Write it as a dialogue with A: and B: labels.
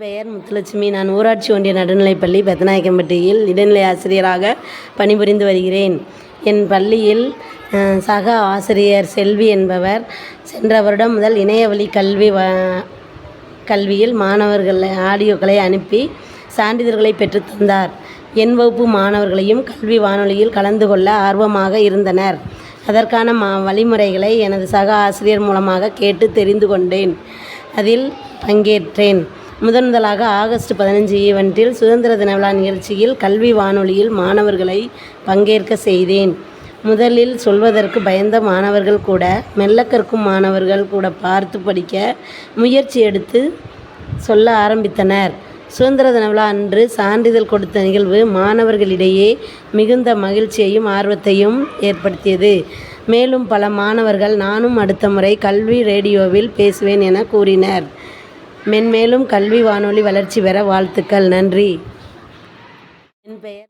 A: பெயர் முத்துலட்சுமி. நான் ஊராட்சி ஒன்றிய நடுநிலைப்பள்ளி பெத்தநாயக்கம்பட்டியில் இடைநிலை ஆசிரியராக பணிபுரிந்து வருகிறேன். என் பள்ளியில் சக ஆசிரியர் செல்வி என்பவர். சென்ற வருடம் முதல் இணையவழி கல்வி வ கல்வியில் மாணவர்களை ஆடியோக்களை அனுப்பி சான்றிதழ்களை பெற்றுத் தந்தார். என் வகுப்பு மாணவர்களையும் கல்வி வானொலியில் கலந்து கொள்ள ஆர்வமாக இருந்தனர். அதற்கான மா வழிமுறைகளை எனது சக ஆசிரியர் மூலமாக கேட்டு தெரிந்து கொண்டேன். அதில் பங்கேற்றேன். முதன் முதலாக ஆகஸ்ட் பதினஞ்சு ஈவெண்ட்டில் சுதந்திர தின விழா நிகழ்ச்சியில் கல்வி வானொலியில் மாணவர்களை பங்கேற்க செய்தேன். முதலில் சொல்வதற்கு பயந்த மாணவர்கள் கூட மெல்ல கற்கும் மாணவர்கள் கூட பார்த்து படிக்க முயற்சி எடுத்து சொல்ல ஆரம்பித்தனர். சுதந்திர தின விழா அன்று சான்றிதழ் கொடுத்த நிகழ்வு மாணவர்களிடையே மிகுந்த மகிழ்ச்சியையும் ஆர்வத்தையும் ஏற்படுத்தியது. மேலும் பல மாணவர்கள் நானும் அடுத்த முறை கல்வி ரேடியோவில் பேசுவேன் என கூறினர். மென்மேலும் கல்வி வானொலி வளர்ச்சி பெற வாழ்த்துக்கள். நன்றி. என் பெயர்